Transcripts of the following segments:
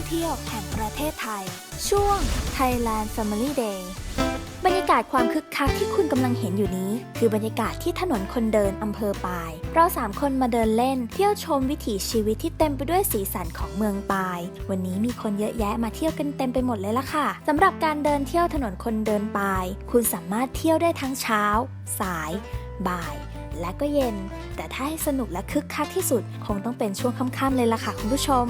องเที่ยวแห่งประเทศไทย ช่วง Thailand Family Day บรรยากาศความคึกคักที่คุณกำลังเห็นอยู่นี้ คือบรรยากาศที่ถนนคนเดินอำเภอปาย เราสามคนมาเดินเล่น เที่ยวชมวิถีชีวิตที่เต็มไปด้วยสีสันของเมืองปาย วันนี้มีคนเยอะแยะมาเที่ยวกันเต็มไปหมดเลยล่ะค่ะสำหรับการเดินเที่ยวถนนคนเดินปาย คุณสามารถเที่ยวได้ทั้งเช้า สาย บ่าย และก็เย็น แต่ถ้าให้สนุกและคึกคักที่สุด คงต้องเป็นช่วงค่ำๆเลยล่ะค่ะคุณผู้ชม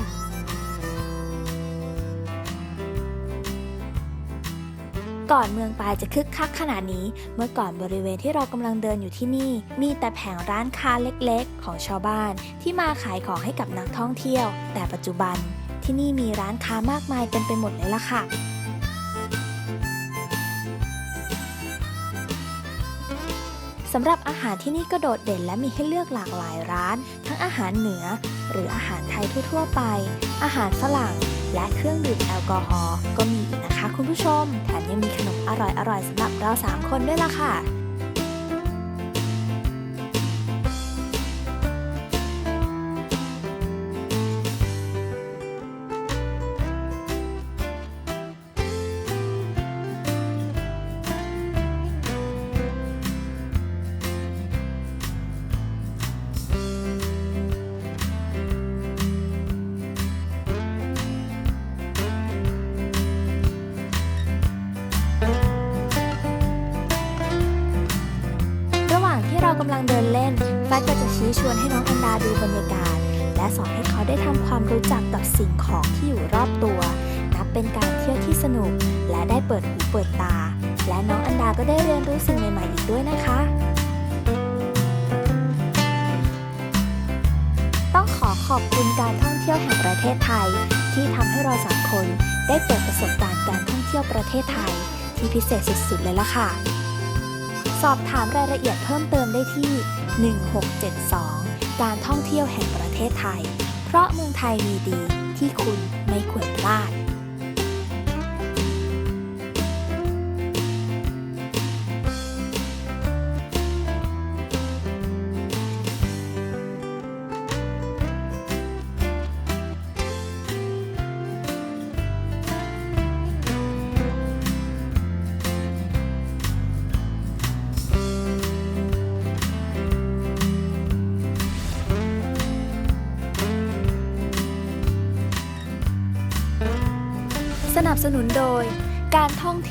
ก่อนเมืองปายจะคึกคักขนาดนี้ เมื่อก่อนบริเวณที่เรากำลังเดินอยู่ที่นี่ มีแต่แผงร้านค้าเล็กๆ ของชาวบ้าน ที่มาขายของให้กับนักท่องเที่ยว แต่ปัจจุบันที่นี่มีร้านค้ามากมายเต็มไปหมดเลยล่ะค่ะสำหรับอาหารที่นี่ก็โดดเด่นและมีให้เลือกหลากหลายร้าน ทั้งอาหารเหนือ หรืออาหารไทยทั่วๆไป อาหารฝรั่ง และเครื่องดื่มแอลกอฮอล์ก็มีอีกนะ คุณผู้ชม แถมยังมีขนมอร่อยๆสำหรับเรา 3 คนด้วยล่ะค่ะ กำลังเดินเล่น ฟ้าก็จะชี้ชวนให้น้องอันดาดูบรรยากาศ และสอนให้เขาได้ทำความรู้จักกับสิ่งของที่อยู่รอบตัว นับเป็นการเที่ยวที่สนุก และได้เปิดหูเปิดตา และน้องอันดาก็ได้เรียนรู้สิ่งใหม่ๆอีกด้วยนะคะ ต้องขอขอบคุณการท่องเที่ยวแห่งประเทศไทย ที่ทำให้เราสามคนได้เปิดประสบการณ์การท่องเที่ยวประเทศไทย ที่พิเศษสุดๆเลยล่ะค่ะ สอบถามรายละเอียดเพิ่มเติมได้ที่ 1672 การท่องเที่ยวแห่งประเทศไทย เพราะเมืองไทยมีดีที่คุณไม่ควรพลาด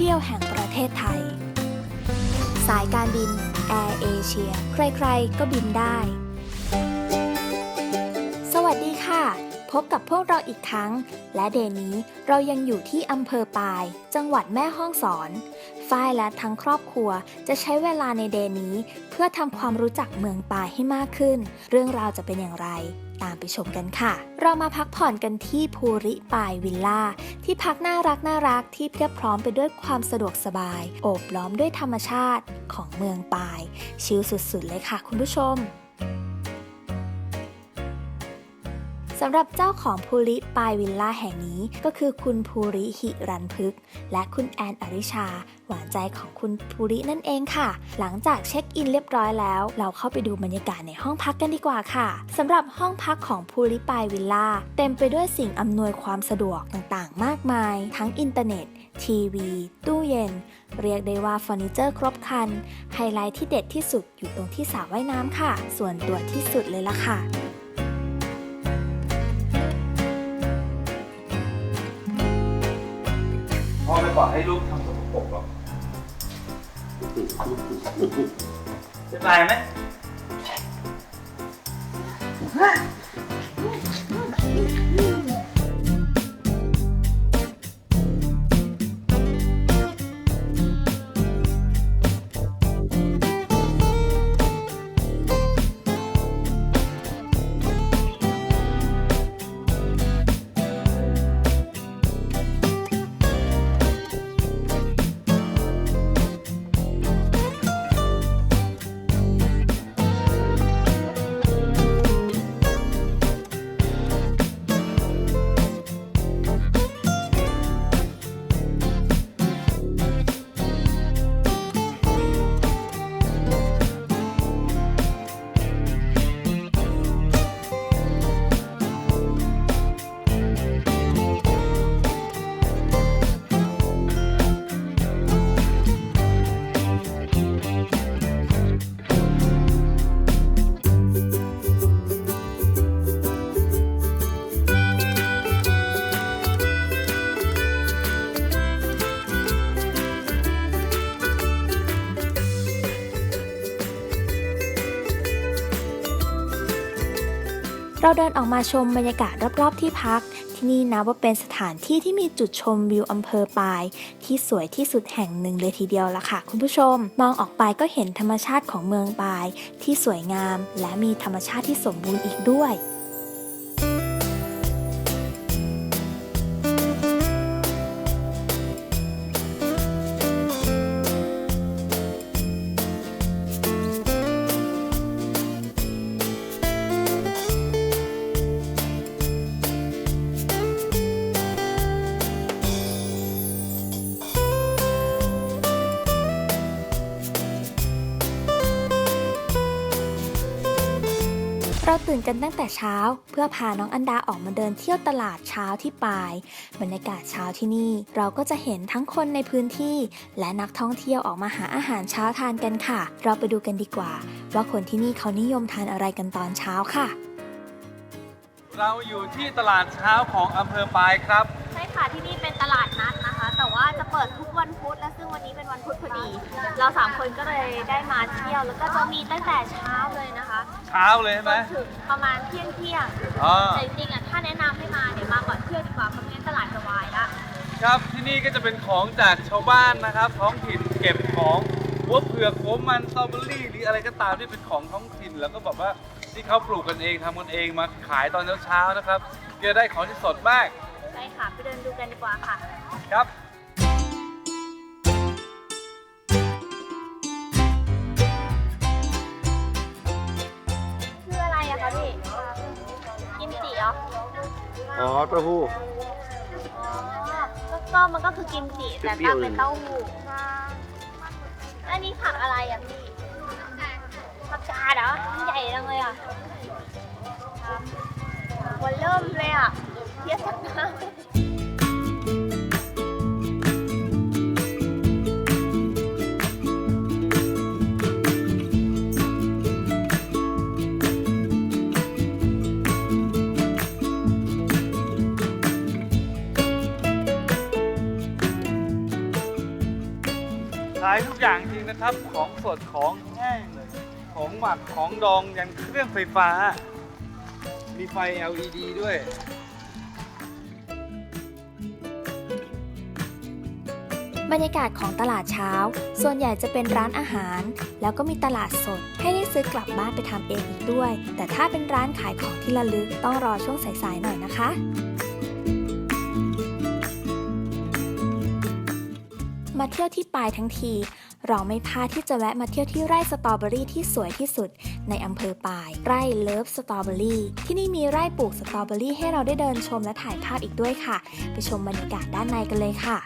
เที่ยวแห่งประเทศไทย สายการบินแอร์เอเชียใครๆ ก็บินได้ สวัสดีค่ะ พบกับพวกเราอีกครั้ง และเดย์นี้เรายังอยู่ที่อำเภอปาย จังหวัดแม่ฮ่องสอน ฝ้ายและทั้งครอบครัวจะใช้เวลาในเดย์นี้ เพื่อทำความรู้จักเมืองปายให้มากขึ้น เรื่องราวจะเป็นอย่างไร ตามไปชมกันค่ะ เรามาพักผ่อนกันที่ภูริปายวิลล่าที่พักน่ารักน่ารักที่เพียบพร้อมไปด้วยความสะดวกสบาย โอบล้อมด้วยธรรมชาติของเมืองปาย ชิลสุดๆเลยค่ะคุณผู้ชม สำหรับเจ้าของภูริปายวิลล่าแห่งนี้ก็คือคุณภูริหิรันพึก และคุณแอนอริชา หวานใจของคุณภูรินั่นเองค่ะ หลังจากเช็คอินเรียบร้อยแล้ว เราเข้าไปดูบรรยากาศในห้องพักกันดีกว่าค่ะสำหรับห้องพักของภูริปายวิลล่าเต็มไปด้วยสิ่งอำนวยความสะดวกต่างๆ มากมาย ทั้งอินเทอร์เน็ต ทีวี ตู้เย็น เรียกได้ว่าเฟอร์นิเจอร์ครบครัน ไฮไลท์ที่เด็ดที่สุดอยู่ตรงที่สระว่ายน้ำค่ะ ส่วนตัวที่สุดเลยล่ะค่ะ พ่อไม่บอกให้ลูกทำสกปรกหรอกสบายไหม เราเดินออกมาชมบรรยากาศรอบๆที่พัก ที่นี่นะว่าเป็นสถานที่ที่มีจุดชมวิวอำเภอปาย ที่สวยที่สุดแห่งหนึ่งเลยทีเดียวละค่ะ คุณผู้ชม มองออกไปก็เห็นธรรมชาติของเมืองปาย ที่สวยงาม และมีธรรมชาติที่สมบูรณ์อีกด้วย เราตื่นกันตั้งแต่เช้า เพื่อพาน้องอันดาออกมาเดินเที่ยวตลาดเช้าที่ปาย บรรยากาศเช้าที่นี่เราก็จะเห็นทั้งคนในพื้นที่ และนักท่องเที่ยวออกมาหาอาหารเช้าทานกันค่ะ เราไปดูกันดีกว่า ว่าคนที่นี่เขานิยมทานอะไรกันตอนเช้าค่ะ เราอยู่ที่ตลาดเช้าของอำเภอปายครับ ใช่ค่ะที่นี่เป็นตลาดนัดนะคะ แต่ว่าจะเปิดทุกวันพุธและซึ่งวันนี้เป็น วันพุธพอดีเราสามคนก็เลยได้มาเที่ยวแล้วก็จะมีตั้งแต่เช้าเลยนะคะเช้าเลยใช่จไหม นถึงประมาณเที่ยงเที่ยงอ่า แต่จริงๆอะถ้าแนะนำให้มาเนี่ยมาก่อนเที่ยวดีกว่าเพราะไม่งั้นตลาดจะวายละครับที่นี่ก็จะเป็นของจากชาวบ้านนะครับ ท้องถิ่นเก็บของหัวเผือกหัวมันสตรอเบอรี่หรืออะไรก็ตามที่เป็นของท้องถิ่น แล้วก็แบบว่าที่เขาปลูกกันเองทำกันเองมาขายตอนเช้าๆนะครับจะได้ของที่สดมากใช่ค่ะไปเดินดูกันดีกว่าค่ะ ครับ อ๋อเต้าหู้อ๋อก็ก็มันก็คือกิมจิแต่เปรี้ยวตั้งๆเป็นเต้าหู้อันนี้ผักอะไรอะพี่ผักกาดเหรอมันใหญ่จังเลยอะวันเริ่มเลยอะเทียบสักน้ำายทุกอย่างจริงนะครับ ของสดของแห้งเลยของหมักของดองยันเครื่องไฟฟ้า มีไฟ LED ด้วยบรรยากาศของตลาดเช้า ส่วนใหญ่จะเป็นร้านอาหาร แล้วก็มีตลาดสด ให้ได้ซื้อกลับบ้านไปทำเองอีกด้วย แต่ถ้าเป็นร้านขายของที่ระลึกต้องรอช่วงสายๆหน่อยนะคะ มาเที่ยวที่ปายทั้งที เราไม่พลาดที่จะแวะมาเที่ยวที่ไร่สตรอเบอรี่ที่สวยที่สุด ในอำเภอปาย ไร่เลิฟสตรอเบอรี่ที่นี่มีไร่ปลูกสตรอเบอรี่ให้เราได้เดินชมและถ่ายภาพอีกด้วยค่ะ ไปชมบรรยากาศด้านในกันเลยค่ะ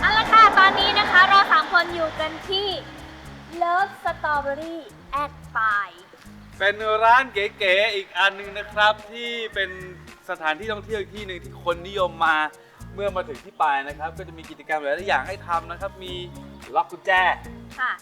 เอาละค่ะ ตอนนี้นะคะเราสามคนอยู่กันที่ Love Strawberry at Pai เป็นร้านเก๋ๆอีกอันหนึงนะครับที่เป็น สถานที่ท่องเที่ยวอีกที่หนึ่งที่คนนิยมมาเมื่อมาถึงที่ปายนะครับ ก็จะมีกิจกรรมหลายๆอย่างให้ทำนะครับ มีล็อกกุญแจ ค่ะ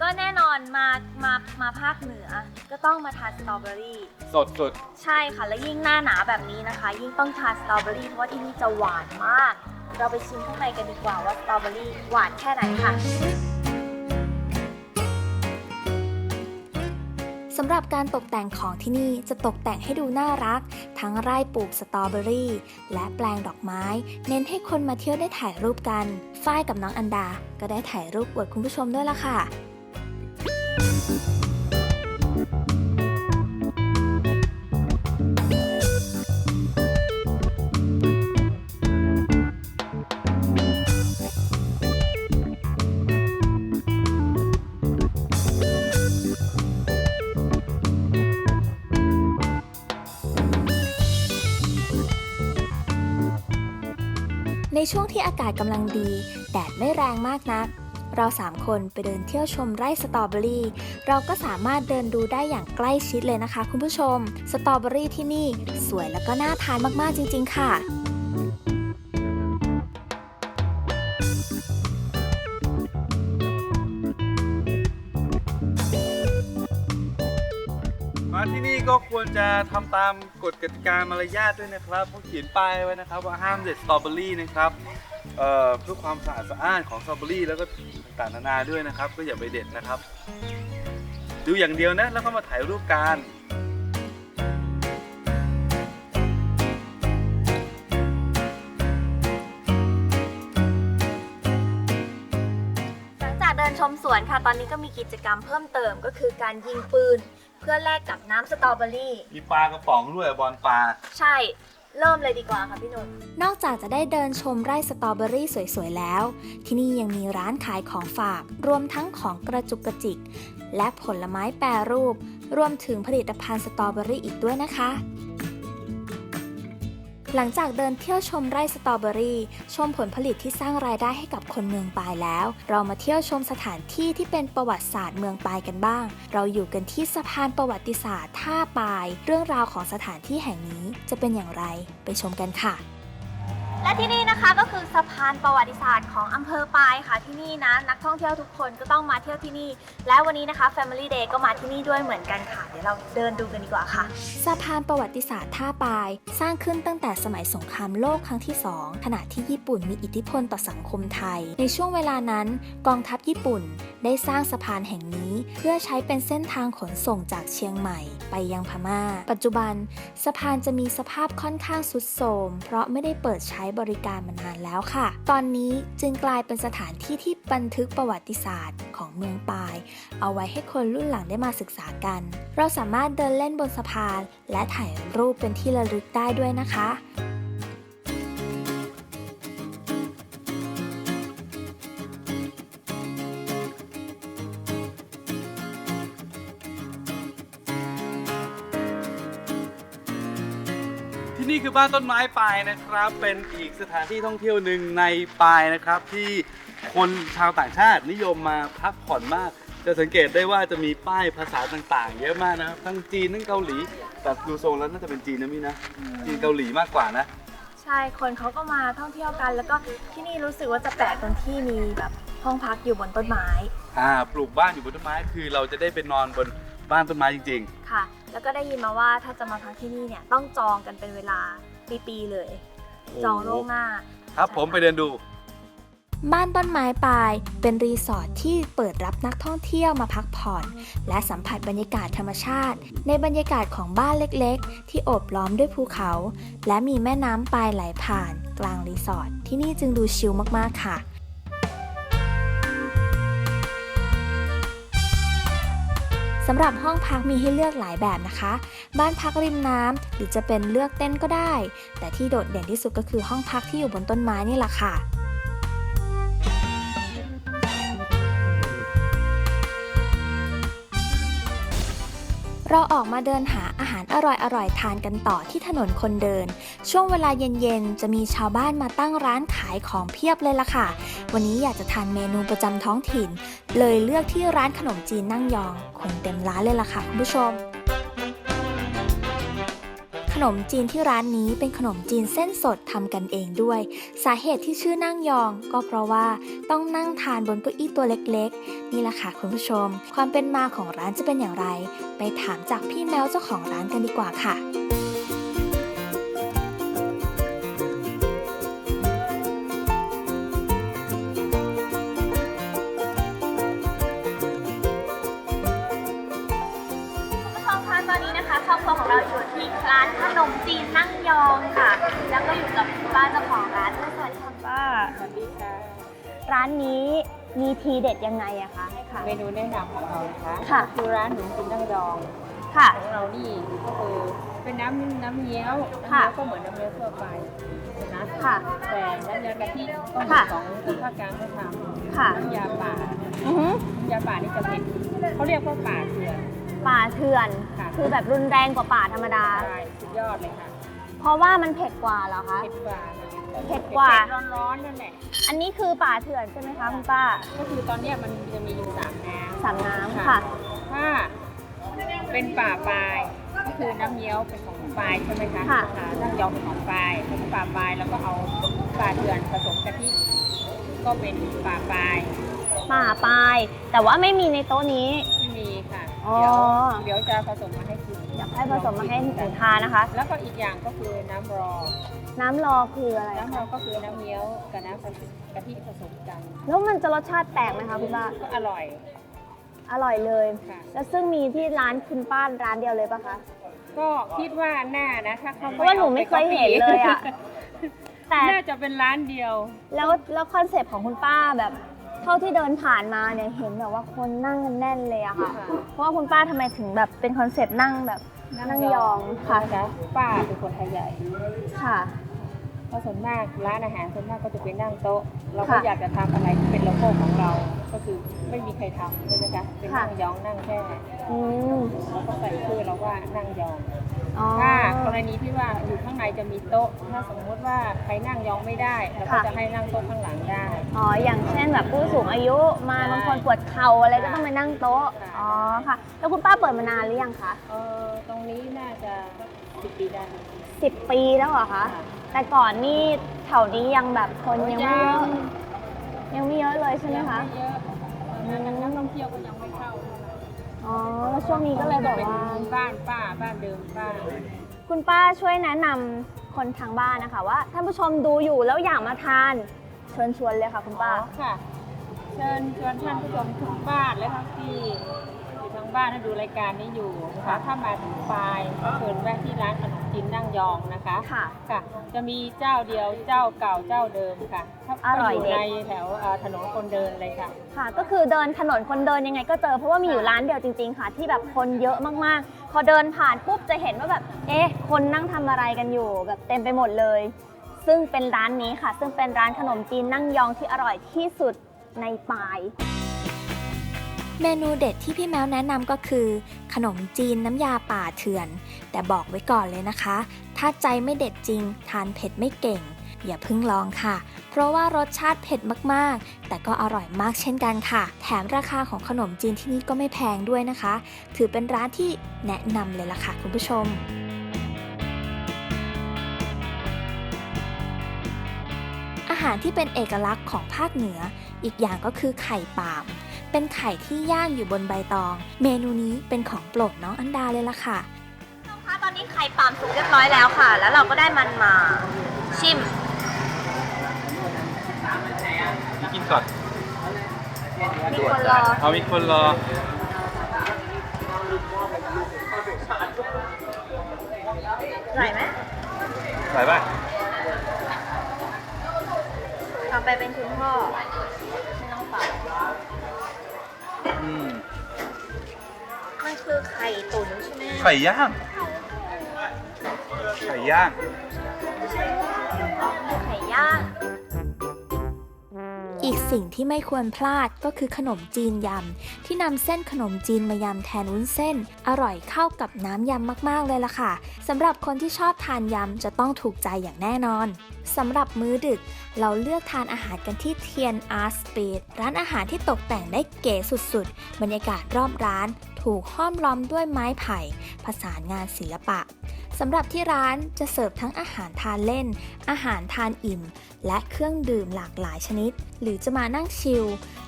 ก็แน่นอนมา มา มาภาคเหนือ ก็ต้องมาทานสตรอเบอรี่ สดสุดใช่ค่ะ และยิ่งหน้าหนาแบบนี้นะคะ ยิ่งต้องทานสตรอเบอรี่เพราะว่าที่นี่จะหวานมาก เราไปชิมข้างในกันดีกว่าว่าสตรอเบอรี่หวานแค่ไหนค่ะ สำหรับการตกแต่งของที่นี่จะตกแต่งให้ดูน่ารัก ทั้งไร่ปลูกสตรอเบอรี่ และแปลงดอกไม้ เน้นให้คนมาเที่ยวได้ถ่ายรูปกัน ฝ้ายกับน้องอันดา ก็ได้ถ่ายรูปอวดคุณผู้ชมด้วยละค่ะ ในช่วงที่อากาศกำลังดี แดดไม่แรงมากนัก เราสามคนไปเดินเที่ยวชมไร่สตรอเบอรี่ เราก็สามารถเดินดูได้อย่างใกล้ชิดเลยนะคะ คุณผู้ชม สตรอเบอรี่ที่นี่สวยแล้วก็น่าทานมากๆจริง ๆ ค่ะ จะทำตามกฎกติกามารยาทด้วยนะครับเขาเขียนป้ายไว้นะครับ ว่าห้ามเด็ดสตรอเบอรี่นะครับเพื่อความสะอาดสะอ้านของสตรอเบอรี่แล้วก็ต่างๆนานาด้วยนะครับ ก็อย่าไปเด็ดนะครับ ดูอย่างเดียวนะแล้วก็มาถ่ายรูปกันหลังจากเดินชมสวนค่ะตอนนี้ก็มีกิจกรรมเพิ่มเติมก็คือการยิงปืน พื่อแลกกับน้ำสตรอเบอรี่ มีปลากระป๋องด้วยบอลปลา ใช่ เริ่มเลยดีกว่าค่ะพี่หนุ่มนอกจากจะได้เดินชมไร่สตรอเบอรี่สวยๆแล้ว ที่นี่ยังมีร้านขายของฝาก รวมทั้งของกระจุกกระจิก และผลไม้แปรรูป รวมถึงผลิตภัณฑ์สตรอเบอรี่อีกด้วยนะคะ หลังจากเดินเที่ยวชมไร่สตรอเบอรี่ ชมผลผลิตที่สร้างรายได้ให้กับคนเมืองปายแล้ว เรามาเที่ยวชมสถานที่ที่เป็นประวัติศาสตร์เมืองปายกันบ้าง เราอยู่กันที่สะพานประวัติศาสตร์ท่าปาย เรื่องราวของสถานที่แห่งนี้จะเป็นอย่างไรไปชมกันค่ะ และที่นี่นะคะก็คือสะพานประวัติศาสตร์ของอำเภอปายค่ะที่นี่นะนักท่องเที่ยวทุกคนก็ต้องมาเที่ยวที่นี่ และวันนี้นะคะ Family Day ก็มาที่นี่ด้วยเหมือนกันค่ะ เดี๋ยวเราเดินดูกันดีกว่าค่ะ สะพานประวัติศาสตร์ท่าปาย สร้างขึ้นตั้งแต่สมัยสงครามโลกครั้งที่ 2 ขณะที่ญี่ปุ่นมีอิทธิพลต่อสังคมไทย ในช่วงเวลานั้น กองทัพญี่ปุ่น ได้สร้างสะพานแห่งนี้ เพื่อใช้เป็นเส้นทางขนส่งจากเชียงใหม่ไปยังพม่า ปัจจุบัน สะพานจะมีสภาพค่อนข้างสุดโทรมเพราะไม่ได้เปิดใช้บริการมานานแล้วค่ะ ตอนนี้จึงกลายเป็นสถานที่ที่บันทึกประวัติศาสตร์ของเมืองปาย เอาไว้ให้คนรุ่นหลังได้มาศึกษากัน เราสามารถเดินเล่นบนสะพาน และถ่ายรูปเป็นที่ระลึกได้ด้วยนะคะ ที่นี่คือบ้านต้นไม้ปลายนะครับ เป็นอีกสถานที่ท่องเที่ยวหนึ่งในปลายนะครับ ที่คนชาวต่างชาตินิยมมาพักผ่อนมาก จะสังเกตได้ว่าจะมีป้ายภาษาต่างๆ เยอะมากนะครับ ทั้งจีนทั้งเกาหลี แต่ดูทรงแล้วน่าจะเป็นจีนนะมี่นะจีนเกาหลีมากกว่านะ ใช่ คนเขาก็มาท่องเที่ยวกัน แล้วก็ที่นี่รู้สึกว่าจะแปลกตรงที่มีแบบห้องพักอยู่บนต้นไม้ อ่า ปลูกบ้านอยู่บนต้นไม้ คือเราจะได้ไปนอนบนบ้านต้นไม้จริงค่ะ แล้วก็ได้ยินมาว่าถ้าจะมาพักที่นี่เนี่ยต้องจองกันเป็นเวลาปีๆเลยๆจองล่วงหน้า ครับผมไปเดินดู บ้านต้นไม้ปลายเป็นรีสอร์ทที่เปิดรับนักท่องเที่ยวมาพักผ่อน และสัมผัสบรรยากาศธรรมชาติ ในบรรยากาศของบ้านเล็กๆ ที่โอบล้อมด้วยภูเขา และมีแม่น้ำปลายไหลผ่าน กลางรีสอร์ทที่นี่จึงดูชิลมากๆค่ะ สำหรับห้องพักมีให้เลือกหลายแบบนะคะ บ้านพักริมน้ำหรือจะเป็นเลือกเต้นก็ได้ แต่ที่โดดเด่นที่สุดก็คือห้องพักที่อยู่บนต้นไม้นี่แหละค่ะ เราออกมาเดินหาอาหารอร่อยๆทานกันต่อที่ถนนคนเดิน ช่วงเวลาเย็นๆ จะมีชาวบ้านมาตั้งร้านขายของเพียบเลยล่ะค่ะ วันนี้อยากจะทานเมนูประจำท้องถิ่น เลยเลือกที่ร้านขนมจีนนั่งยอง คนเต็มร้านเลยล่ะค่ะคุณผู้ชม ขนมจีนที่ร้านนี้เป็นขนมจีนเส้นสดทำกันเองด้วย สาเหตุที่ชื่อนั่งยอง ก็เพราะว่าต้องนั่งทานบนเก้าอี้ตัวเล็กๆ นี่แหละค่ะคุณผู้ชม ความเป็นมาของร้านจะเป็นอย่างไร ไปถามจากพี่แมวเจ้าของร้านกันดีกว่าค่ะคุณผู้ชมคะตอนนี้นะคะครอบครัวของเราอยู่ ร้านขนมจีนนั่งยองค่ะ แล้วก็อยู่กับป้าเจ้าของร้านด้วยสวัสดีค่ะป้า สวัสดีค่ะ ร้านนี้มีทีเด็ดยังไงอะคะให้ค่ะ เมนูแนะนำของเรานะคะค่ะ คือร้านหนูกินนั่งยองค่ะ ของเรานี่ก็คือเป็นน้ำน้ำเงี้ยวน้ำค่ะ เงี้ยวก็เหมือนน้ำเงี้ยวทั่วไปนะค่ะ แต่น้ำยากะทิก็มีค่ะของคนภาคกลางเขาทค่ะำน้ำยาป่าอือหือน้ำยาป่านี่จะเผ็ดเขาเรียกว่าป่าเถื่อน ป่าเถื่อน ค่ะ คือแบบรุนแรงกว่าป่าธรรมดา ใช่สุดยอดเลยค่ะเพราะว่ามันเผ็ดกว่าเหรอคะ เผ็ดกว่าเผ็ดกว่า เผ็ดๆร้อนๆนั่นแหละอันนี้คือป่าเถื่อนใช่ไหมคะคุณป้าก็คือตอนเนี้ยมันจะมีอยู่สามน้ำ สามน้ำค่ะ ถ้าเป็นป่าปลายก็คือน้ำเงี้ยวเป็นของปลายใช่ไหมคะค่ะอ่าน้ำยองเป็นของปลายเป็นป่าปลายแล้วก็เอาปลาเถื่อนผสมกะทิก็เป็นป่าปลายป่าปลาย แต่ว่าไม่มีในโต๊ะนี้ไม่มีค่ะ อ๋อ เดี๋ยวเดี๋ยวจะผสมมาให้กินอยากให้ผสมมาให้หนูทานนะคะ แล้วก็อีกอย่างก็คือน้ำรอ น้ำรอคืออะไรน้ำรคะอก็คือน้ำเงี้ยวกับน้ำผสมกะทิผสมกันแล้วมันจะรสชาติแปลกไหมคะคุณป้า ก็อร่อย อร่อยเลย ค่ะ แล้วซึ่งมีที่ร้านคุณป้าร้านเดียวเลยปะคะ ก็คิดว่าน่านะถ้าเขาเพราะว่าหนูไม่เคยเห็นเลยอะ แต่ น่าจะเป็นร้านเดียว แล้วแล้วคอนเซปต์ของคุณป้าแบบ เท่าที่เดินผ่านมาเนี่ยเห็นแบบว่าคนนั่งกันแน่นเลยอะค่ะค่ะ เพราะว่าคุณป้าทำไมถึงแบบเป็นคอนเซปต์นั่งแบบนั่งยองค่ะนะคะป้าเป็นคนไทยใหญ่ค่ะเพราะส่วนมากร้านอาหารส่วนมากก็จะเป็นนั่งโต๊ะ เราก็ค่ะอยากจะทำอะไรที่เป็นโลโก้ของเรา ก็คือไม่มีใครทำใช่ไหมคะเป็นค่ะนั่งยองนั่งแค่อืมเราก็ใส่ชื่อเราว่านั่งยอง อ๋อ ถ้ากรณีที่ว่าอยู่ข้างในจะมีโต๊ะ ถ้าสมมติว่าใครนั่งยองไม่ได้เราก็ค่ะ จะให้นั่งโต๊ะข้างหลังได้ อ๋อ อย่างเช่นแบบผู้สูงอายุมาใช่บางคนปวดเข่าอะไรก็ต้องไปนั่งโต๊ะค่ะอ๋อค่ะ แล้วคุณป้าเปิดมานานหรือยังคะเออตรงนี้น่าจะสิบปีได้สิบปีแล้วเหรอคะ แต่ก่อนนี่แถวนี้ยังแบบคนยังไม่เยอะยังไม่เยอะเลยใช่ไหมยังคะไม่เยอะตอนนั้นนักท่องเที่ยวก็ยังไม่ อ๋อแล้วช่วงนี้ก็เลยแบบว่าเป็นบ้านป้าบ้านเดิมป้า คุณป้าช่วยแนะนำคนทางบ้านนะคะว่าท่านผู้ชมดูอยู่แล้วอยากมาทานเชิญชวนเลยค่ะคุณป้าอ๋อค่ะ เชิญชวนท่านผู้ชมทุกบ้านและทั้งที่อยู่ทาง บ้านที่ดูรายการนี้อยู่นะคะถ้ามาถึงปลายก็เชิญแวะที่ร้านขนมจีนนั่งยองนะคะค่ะค่ะ จะมีเจ้าเดียวเจ้าเก่าเจ้าเดิมค่ะถ้าอร่อยอยู่เด็ดในแถวเอ่อถนนคนเดินเลยค่ะ ค่ะ ก็คือเดินถนนคนเดินยังไงก็เจอเพราะว่ามีอยู่ร้านเดียวจริง ๆ ค่ะ ที่แบบคนเยอะมากๆ พอเดินผ่านปุ๊บจะเห็นว่าแบบ เอ๊ะ คนนั่งทำอะไรกันอยู่ แบบเต็มไปหมดเลย ซึ่งเป็นร้านนี้ค่ะ ซึ่งเป็นร้านขนมจีนนั่งยองที่อร่อยที่สุดในปาย เมนูเด็ดที่พี่แมวแนะนำก็คือ ขนมจีนน้ำยาป่าเถื่อน แต่บอกไว้ก่อนเลยนะคะ ถ้าใจไม่เด็ดจริง ทานเผ็ดไม่เก่ง อย่าพิ่งลองค่ะ เพราะว่ารสชาติเผ็ดมากๆ แต่ก็อร่อยมากเช่นกันค่ะ แถมราคาของขนมจีนที่นี่ก็ไม่แพงด้วยนะคะ ถือเป็นร้านที่แนะนำเลยล่ะค่ะคุณผู้ชมอาหารที่เป็นเอกลักษณ์ของภาคเหนือ อีกอย่างก็คือไข่ป่าม เป็นไข่ที่ย่างอยู่บนใบตอง เมนูนี้เป็นของโปรดน้องอันดาเลยล่ะค่ะค่ะตอนนี้ไข่ปาล์มสุกเรียบร้อยแล้วค่ะ แล้วเราก็ได้มันมาชิมนี่กินก่อน มีคนรอ เอามีคนรออร่อยไหมใส่ป่ะ ไหมไข่ย่างไข่ย่าง สิ่งที่ไม่ควรพลาดก็คือขนมจีนยำ ที่นำเส้นขนมจีนมายำแทนวุ้นเส้น อร่อยเข้ากับน้ำยำมากๆเลยล่ะค่ะสำหรับคนที่ชอบทานยำจะต้องถูกใจอย่างแน่นอนสำหรับมื้อดึก เราเลือกทานอาหารกันที่เทียนอาร์สปีดร้านอาหารที่ตกแต่งได้เก๋สุดๆ บรรยากาศรอบร้าน ถูกห้อมล้อมด้วยไม้ไผ่ผสานงานศิลปะ สำหรับที่ร้านจะเสิร์ฟทั้งอาหารทานเล่น อาหารทานอิ่ม และเครื่องดื่มหลากหลายชนิด หรือจะมานั่งชิล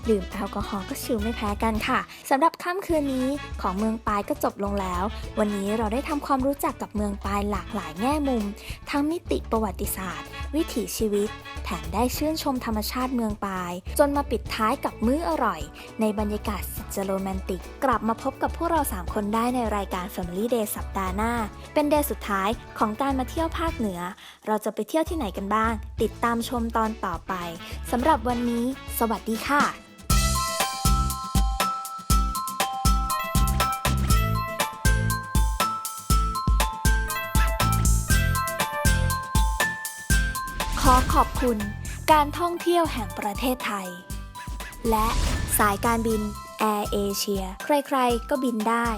ดื่มแอลกอฮอล์ก็ชิลไม่แพ้กันค่ะสำหรับค่ำคืนนี้ของเมืองปายก็จบลงแล้ว วันนี้เราได้ทำความรู้จักกับเมืองปายหลากหลายแง่มุม ทั้งมิติประวัติศาสตร์ วิถีชีวิต แถมได้ชื่นชมธรรมชาติเมืองปาย จนมาปิดท้ายกับมื้ออร่อย ในบรรยากาศสุดจะโรแมนติก กลับมาพบกับพวกเรา 3 คนได้ในรายการ Family Day สัปดาห์หน้า เป็นเดย์สุสุดท้ายของการมาเที่ยวภาคเหนือ เราจะไปเที่ยวที่ไหนกันบ้าง ติดตามชมตอนต่อไปสำหรับวันนี้ สวัสดีค่ะขอขอบคุณการท่องเที่ยวแห่งประเทศไทย และสายการบินแอร์เอเชีย ใครๆ ก็บินได้